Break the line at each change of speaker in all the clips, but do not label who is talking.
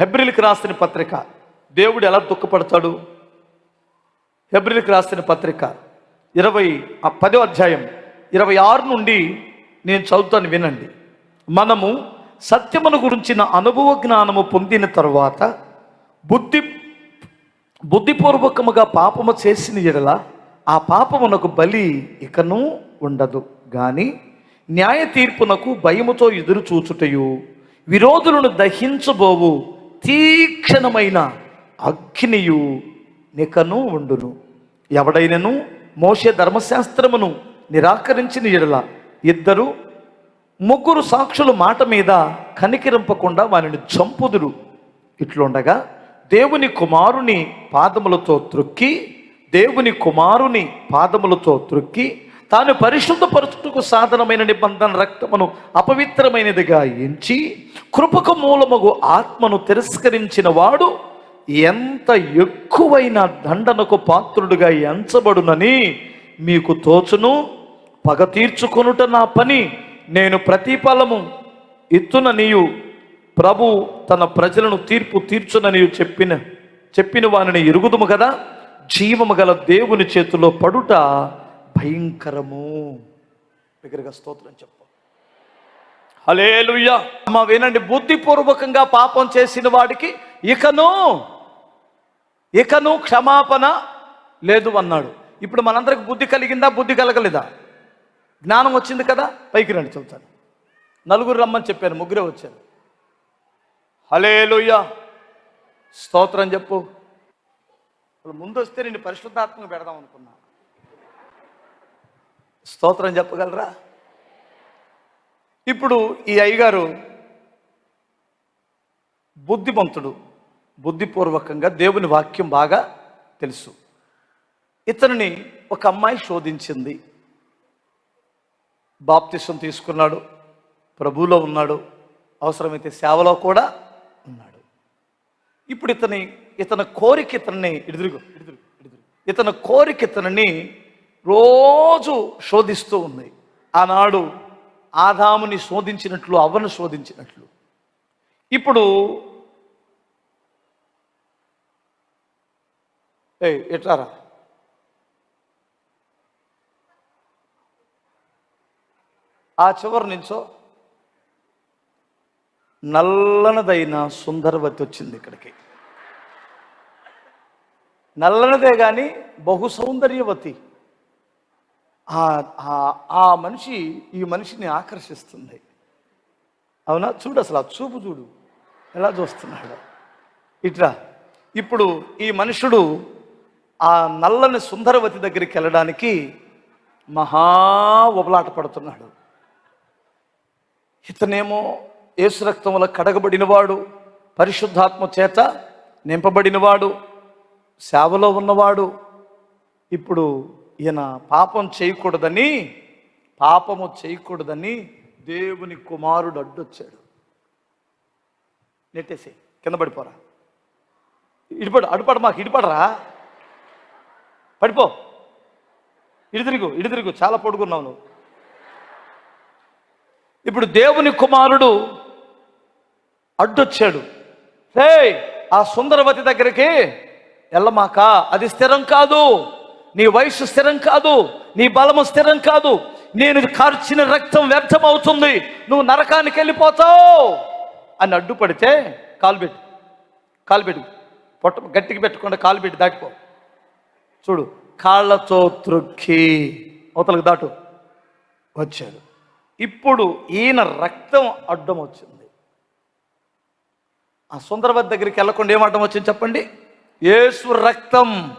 హెబ్రిల్కి రాసిన పత్రిక దేవుడు ఎలా దుఃఖపడతాడు? హెబ్రిల్కి రాసిన పత్రిక ఇరవై ఆ పదో అధ్యాయం ఇరవై ఆరు నుండి నేను చదువుతాను వినండి. మనము సత్యమును గురించిన అనుభవ జ్ఞానము పొందిన తరువాత బుద్ధి బుద్ధిపూర్వకముగా పాపము చేసిన ఎడల ఆ పాపమునకు బలి ఇకను ఉండదు. కానీ న్యాయ తీర్పునకు భయముతో ఎదురు చూచుటయు విరోధులను దహించబోవు తీక్షణమైన అగ్నియు నికను ఉండును. ఎవడైనను మోసే ధర్మశాస్త్రమును నిరాకరించిన ఎడల ఇద్దరు ముగ్గురు సాక్షుల మాట మీద కనికిరింపకుండా వారిని చంపుదురు. ఇట్లుండగా దేవుని కుమారుని పాదములతో త్రొక్కి దేవుని కుమారుని పాదములతో త్రొక్కి తాను పరిశుద్ధపరచుటకు సాధనమైన నిబంధన రక్తమును అపవిత్రమైనదిగా ఎంచి కృపకు మూలముగు ఆత్మను తిరస్కరించిన వాడు ఎంత ఎక్కువైన దండనకు పాత్రుడుగా ఎంచబడునని మీకు తోచును. పగ తీర్చుకొనుట నా పని. నేను ప్రతిఫలము ఇత్తున నీయు ప్రభు తన ప్రజలను తీర్పు తీర్చునని చెప్పిన చెప్పిన వానిని ఎరుగుదుము కదా. జీవము గల దేవుని చేతిలో పడుట భయంకరము. దగ్గరగా స్తోత్రం చెప్పు. హలేలుయ్యా అమ్మ వినండి బుద్ధిపూర్వకంగా పాపం చేసిన వాడికి ఇకను ఇకను క్షమాపణ లేదు అన్నాడు. ఇప్పుడు మనందరికి బుద్ధి కలిగిందా బుద్ధి కలగలేదా? జ్ఞానం వచ్చింది కదా పైకి రండి చెబుతాను. నలుగురు రమ్మని చెప్పాను ముగ్గురే వచ్చారు. హలేలుయ్యా స్తోత్రం చెప్పు. ముందు వస్తే నేను పరిశుద్ధాత్మక పెడదాం అనుకున్నా. స్తోత్రం చెప్పగలరా? ఇప్పుడు ఈ అయ్యగారు బుద్ధిమంతుడు బుద్ధిపూర్వకంగా దేవుని వాక్యం బాగా తెలుసు. ఇతనిని ఒక అమ్మాయి శోధించింది. బాప్తిసం తీసుకున్నాడు ప్రభువులో ఉన్నాడు అవసరమైతే సేవలో కూడా ఉన్నాడు. ఇప్పుడు ఇతని ఇతని కోరిక ఇతన్ని ఇడుదురుగు ఇడుదురుగు ఇతని కోరిక ఇతనిని రోజు శోధిస్తూ ఉంది. ఆనాడు ఆదాముని శోధించినట్లు అవ్వను శోధించినట్లు. ఇప్పుడు ఏ ఎట్లారా? ఆ చివరి నుంచో నల్లనదైన సుందరవతి వచ్చింది ఇక్కడికి. నల్లనదే కానీ బహు సౌందర్యవతి ఆ- మనిషి ఈ మనిషిని ఆకర్షిస్తుంది. అవునా? చూడు అసలు ఆ చూపు చూడు. ఎలా చూస్తున్నాడు? ఇట్లా ఇప్పుడు ఈ మనుషుడు ఆ నల్లని సుందరవతి దగ్గరికి వెళ్ళడానికి మహా ఉబలాట పడుతున్నాడు. ఇతనేమో యేసు రక్తముల కడగబడినవాడు పరిశుద్ధాత్మ చేత నింపబడినవాడు సేవలో ఉన్నవాడు. ఇప్పుడు ఈయన పాపం చేయకూడదని పాపము చేయకూడదని దేవుని కుమారుడు అడ్డొచ్చాడు. నెట్టేసి కింద పడిపోరా. ఇడిపడు అడుపడు మాకు ఇడిపడరా. పడిపో. ఇడి తిరుగు ఇడి తిరుగు చాలా పొడుగున్నావు నువ్వు. ఇప్పుడు దేవుని కుమారుడు అడ్డొచ్చాడు. రే ఆ సుందరవతి దగ్గరికి వెళ్ళమాక అది స్థిరం కాదు. నీ వయసు స్థిరం కాదు నీ బలము స్థిరం కాదు. నేను కార్చిన రక్తం వ్యర్థం అవుతుంది నువ్వు నరకానికి వెళ్ళిపోతావు అని అడ్డుపడితే కాలు పెట్టు. కాలు పెట్టు. పొట్ట గట్టికి పెట్టకుండా కాలు పెట్టి దాటిపో. చూడు కాళ్ళతో త్రొక్కి అవతలకు దాటు. వచ్చాడు. ఇప్పుడు ఈయన రక్తం అడ్డం వచ్చింది. ఆ సుందరవద్ దగ్గరికి వెళ్ళకుండా ఏం అడ్డం వచ్చింది చెప్పండి? ఏసు రక్తం.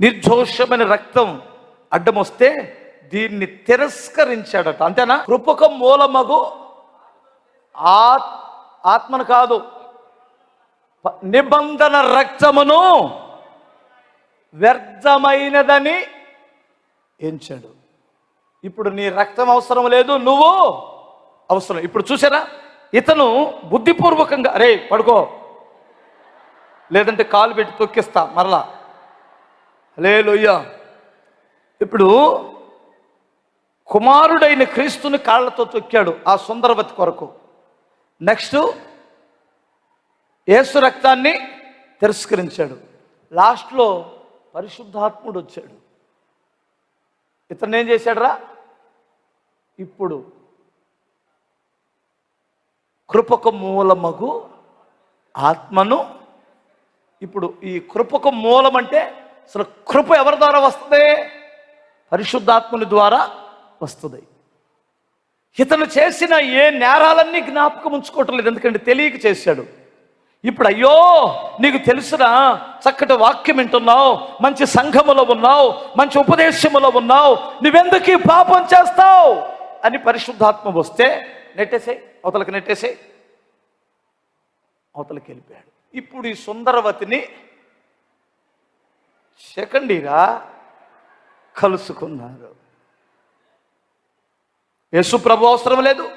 నిర్దోషమైన రక్తం అడ్డం వస్తే దీన్ని తిరస్కరించాడట. అంతేనా? కృపక మూలమగు ఆత్ ఆత్మను కాదు. ప- నిబంధన రక్తమును వ్యర్థమైనదని ఎంచాడు. ఇప్పుడు నీ రక్తం అవసరం లేదు నువ్వు అవసరం. ఇప్పుడు చూసారా? ఇతను బుద్ధిపూర్వకంగా అరే పడుకో. లేదంటే కాలు పెట్టి తొక్కిస్తా మరలా. లే ఇప్పుడు కుమారుడైన క్రీస్తుని కాళ్ళతో తొక్కాడు ఆ సుందరవతి కొరకు. నెక్స్ట్ యేసు రక్తాన్ని తిరస్కరించాడు. లాస్ట్లో పరిశుద్ధాత్ముడు వచ్చాడు. ఇతను ఏం చేశాడురా? ఇప్పుడు కృపక మూలమగు ఆత్మను ఇప్పుడు ఈ కృపక మూలం అంటే అసలు కృప ఎవరి ద్వారా వస్తుంది? పరిశుద్ధాత్ముని ద్వారా వస్తుంది. ఇతను చేసిన ఏ నేరాలన్నీ జ్ఞాపకం ఉంచుకోవటం లేదు. ఎందుకంటే తెలియక చేశాడు. ఇప్పుడు అయ్యో నీకు తెలుసునా? చక్కటి వాక్యం వింటున్నావు. మంచి సంఘములో ఉన్నావు. మంచి ఉపదేశములో ఉన్నావు. నువ్వెందుకు ఈ పాపం చేస్తావు? అని పరిశుద్ధాత్మ వస్తే నెట్టేసేయ్ అవతలకి నెట్టేసేయ్. అవతలకి వెళ్ళిపోయాడు. ఇప్పుడు ఈ సుందరవతిని సెకండీగా కలుసుకున్నారు. యేసు ప్రభు అవసరం లేదు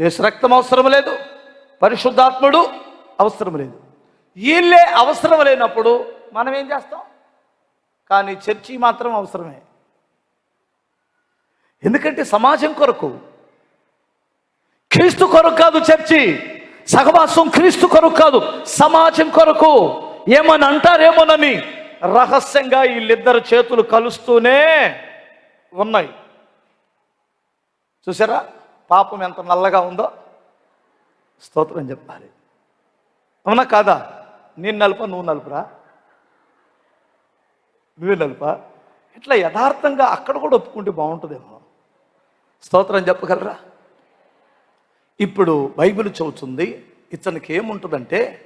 యేసు రక్తం అవసరం లేదు పరిశుద్ధాత్ముడు అవసరం లేదు. వీళ్ళే అవసరం లేనప్పుడు మనం ఏం చేస్తాం? కానీ చర్చి మాత్రం అవసరమే. ఎందుకంటే సమాజం కొరకు క్రీస్తు కొరకు కాదు చర్చి సహవాసం క్రీస్తు కొరకు కాదు సమాజం కొరకు. ఏమని అంటారేమోనని రహస్యంగా వీళ్ళిద్దరు చేతులు కలుస్తూనే ఉన్నాయి. చూసారా? పాపం ఎంత నల్లగా ఉందో? స్తోత్రం చెప్పాలి. అవునా కాదా? నేను నలుప నువ్వు నలుపురా? నువ్వే నలుప? ఇట్లా యథార్థంగా అక్కడ కూడా ఒప్పుకుంటే బాగుంటుందేమో. స్తోత్రం చెప్పగలరా? ఇప్పుడు బైబిల్ చదువుతుంది ఇతనికి ఏముంటుందంటే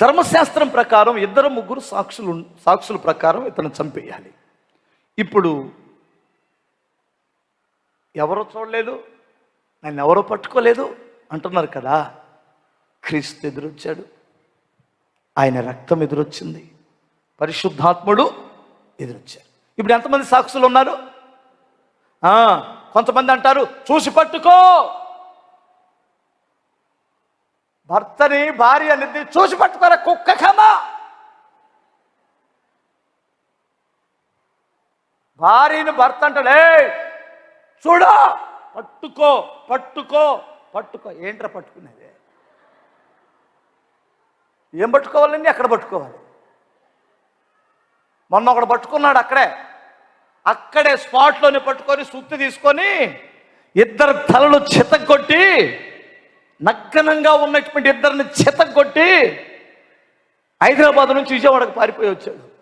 ధర్మశాస్త్రం ప్రకారం ఇద్దరు ముగ్గురు సాక్షులు సాక్షుల ప్రకారం ఇతను చంపేయాలి. ఇప్పుడు ఎవరో చూడలేదు నన్ను ఎవరో పట్టుకోలేదు అంటున్నారు కదా. క్రీస్తు ఎదురొచ్చాడు. ఆయన రక్తం ఎదురొచ్చింది. పరిశుద్ధాత్ముడు ఎదురొచ్చారు ఇప్పుడు ఎంతమంది సాక్షులు ఉన్నారు? కొంతమంది అంటారు చూసి పట్టుకో! భర్తని భార్య అనేది చూసి పట్టుకోరా కుక్క కమా భార్యని భర్త అంటాడే చూడా పట్టుకో పట్టుకో పట్టుకో. ఏంట్రా పట్టుకునేది? ఏం పట్టుకోవాలండి? అక్కడ పట్టుకోవాలి? మొన్న ఒకడు పట్టుకున్నాడు అక్కడే. అక్కడే స్పాట్లోనే పట్టుకొని సుత్తి తీసుకొని ఇద్దరు తలలు చితగొట్టి నగ్నంగా ఉన్నటువంటి ఇద్దరిని చితగొట్టి హైదరాబాద్ నుంచి విజయవాడకు పారిపోయి వచ్చాడు.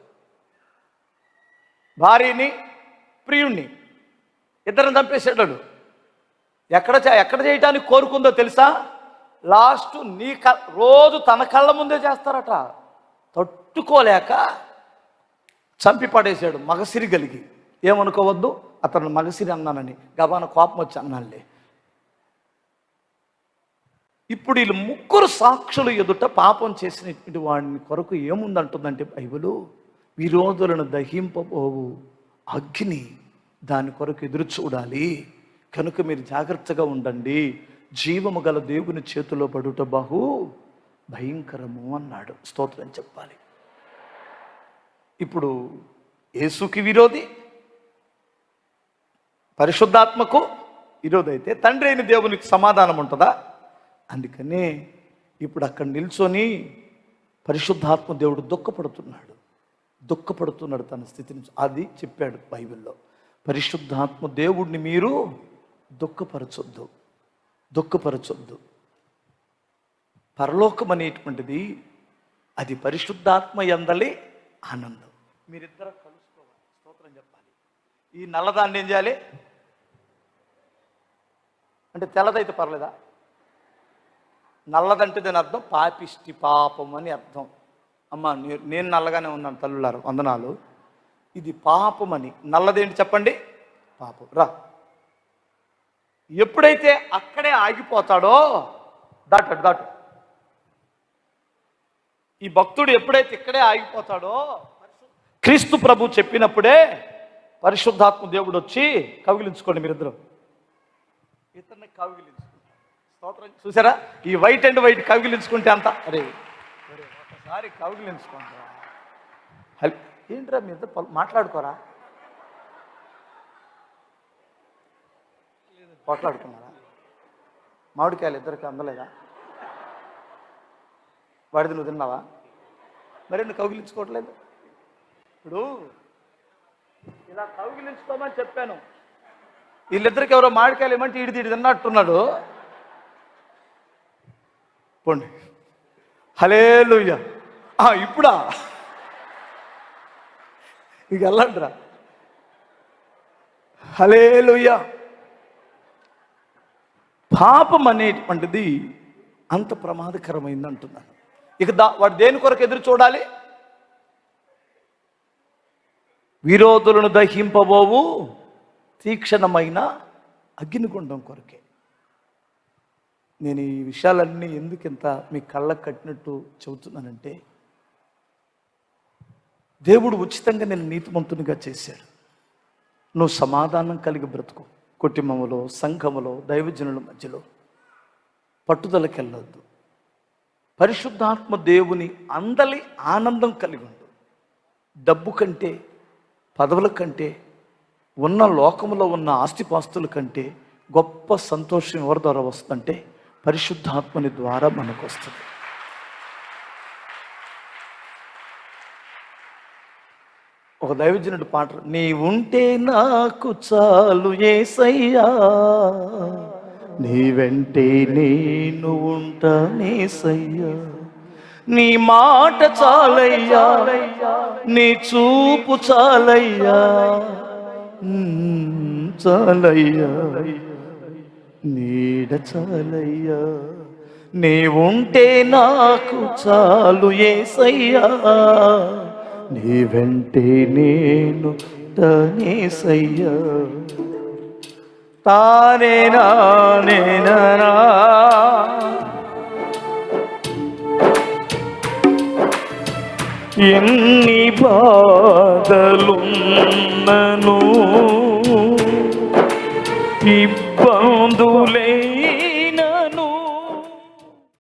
భార్యని ప్రియుణ్ణి ఇద్దరిని చంపేసాడు ఎక్కడ ఎక్కడ చేయటానికి కోరుకుందో తెలుసా? లాస్ట్ నీ క రోజు తన కళ్ళ ముందే చేస్తారట. తట్టుకోలేక చంపి పడేశాడు మగసిరి కలిగి ఏమనుకోవద్దు? అతను మగసిరి అన్నానని. గబాన కోపం వచ్చి అన్నానులే. ఇప్పుడు వీళ్ళు ముగ్గురు సాక్షులు ఎదుట పాపం చేసినటువంటి వాడిని కొరకు ఏముందంటుందంటే బైబిలు విరోధులను దహింపబోవు. అగ్ని దాని కొరకు ఎదురు చూడాలి. కనుక మీరు జాగ్రత్తగా ఉండండి. జీవము గల దేవుని చేతిలో పడుట బహు భయంకరము అన్నాడు. స్తోత్రం చెప్పాలి. ఇప్పుడు యేసుకి విరోధి పరిశుద్ధాత్మకు విరోధి అయితే తండ్రి అయిన దేవునికి సమాధానం ఉంటుందా? అందుకనే ఇప్పుడు అక్కడ నిల్చొని పరిశుద్ధాత్మ దేవుడు దుఃఖపడుతున్నాడు. దుఃఖపడుతున్నాడు తన స్థితిని అది చెప్పాడు బైబిల్లో. పరిశుద్ధాత్మ దేవుడిని మీరు దుఃఖపరచొద్దు. దుఃఖపరచొద్దు. పరలోకం అనేటువంటిది అది పరిశుద్ధాత్మ ఎందలి ఆనందం. మీరిద్దరు కలుసుకోవాలి. స్తోత్రం చెప్పాలి. ఈ నల్లదాన్ని ఏం చేయాలి? అంటే తెల్లదైతే పర్లేదా? నల్లదంటే దాని అర్థం పాపిష్టి పాపం అని అర్థం. అమ్మ నేను నల్లగానే ఉన్నాను తల్లులారు వందనాలు. ఇది పాపం అని నల్లదేంటి చెప్పండి? పాపం. రా. ఎప్పుడైతే అక్కడే ఆగిపోతాడో దాటాడు దాటు. ఈ భక్తుడు ఎప్పుడైతే ఇక్కడే ఆగిపోతాడో క్రీస్తు ప్రభు చెప్పినప్పుడే పరిశుద్ధాత్మ దేవుడు వచ్చి కవిలించుకోండి మీరిద్దరు. ఇతన్ని కవిలించుకుంటారు స్తోత్రం. చూసారా? ఈ వైట్ అండ్ వైట్ కవిలించుకుంటే అంత. అరే. ఒకసారి కవిలించుకుంటారా హల్. ఏంట్రా మీ ఇద్దరు పలు- మాట్లాడుకోరా? పోట్లాడుకున్నారా మామిడికాయలు ఇద్దరికి అందలేదా? వాడిది నువ్వు తిన్నావా? మరి నువ్వు కౌగిలించుకోవట్లేదు? ఇప్పుడు ఇలా కౌగిలించుకోమని చెప్పాను. వీళ్ళిద్దరికి ఎవరో మామిడికాయలు ఏమంటే తీడి తిన్నట్టున్నాడు. పోండి హలే ఇప్పుడా? ఇక వెళ్ళండిరా. హలే పాపం అనేటువంటిది అంత ప్రమాదకరమైంది అంటున్నాను. ఇక దా వాడు దేని కొరకు ఎదురు చూడాలి? విరోధులను దహింపబోవు తీక్షణమైన అగ్నిగుండం కొరకే. నేను ఈ విషయాలన్నీ ఎందుకు ఇంత మీ కళ్ళకు కట్టినట్టు చెబుతున్నానంటే దేవుడు ఉచితంగా నేను నీతిమంతునిగా చేశాడు. నువ్వు సమాధానం కలిగి బ్రతుకు. కుటుంబములో సంఘములో దైవజనుల మధ్యలో పట్టుదలకెళ్ళొద్దు. పరిశుద్ధాత్మ దేవుని అందలి ఆనందం కలిగి ఉండు. డబ్బు కంటే పదవుల కంటే ఉన్న లోకములో ఉన్న ఆస్తిపాస్తుల కంటే గొప్ప సంతోషం ఎవరి ద్వారా వస్తుందంటే పరిశుద్ధాత్మని ద్వారా మనకు వస్తుంది ఒక దైవజనుడు పాట నీ ఉంటే నాకు చాలు ఏసయ్యా. నీ వెంటే నేను ఉంటానేసయ్యా. నీ మాట చాలయ్యా. నీ చూపు చాలయ్యా. చాలయ్యా. నీడ చాలయ్యా నీ ఉంటే నాకు చాలు ఏసయ్యా. నీ వెంటే నేను తనేసయ్యా తానే నేనా ఎన్ని బాధలున్నను pão do.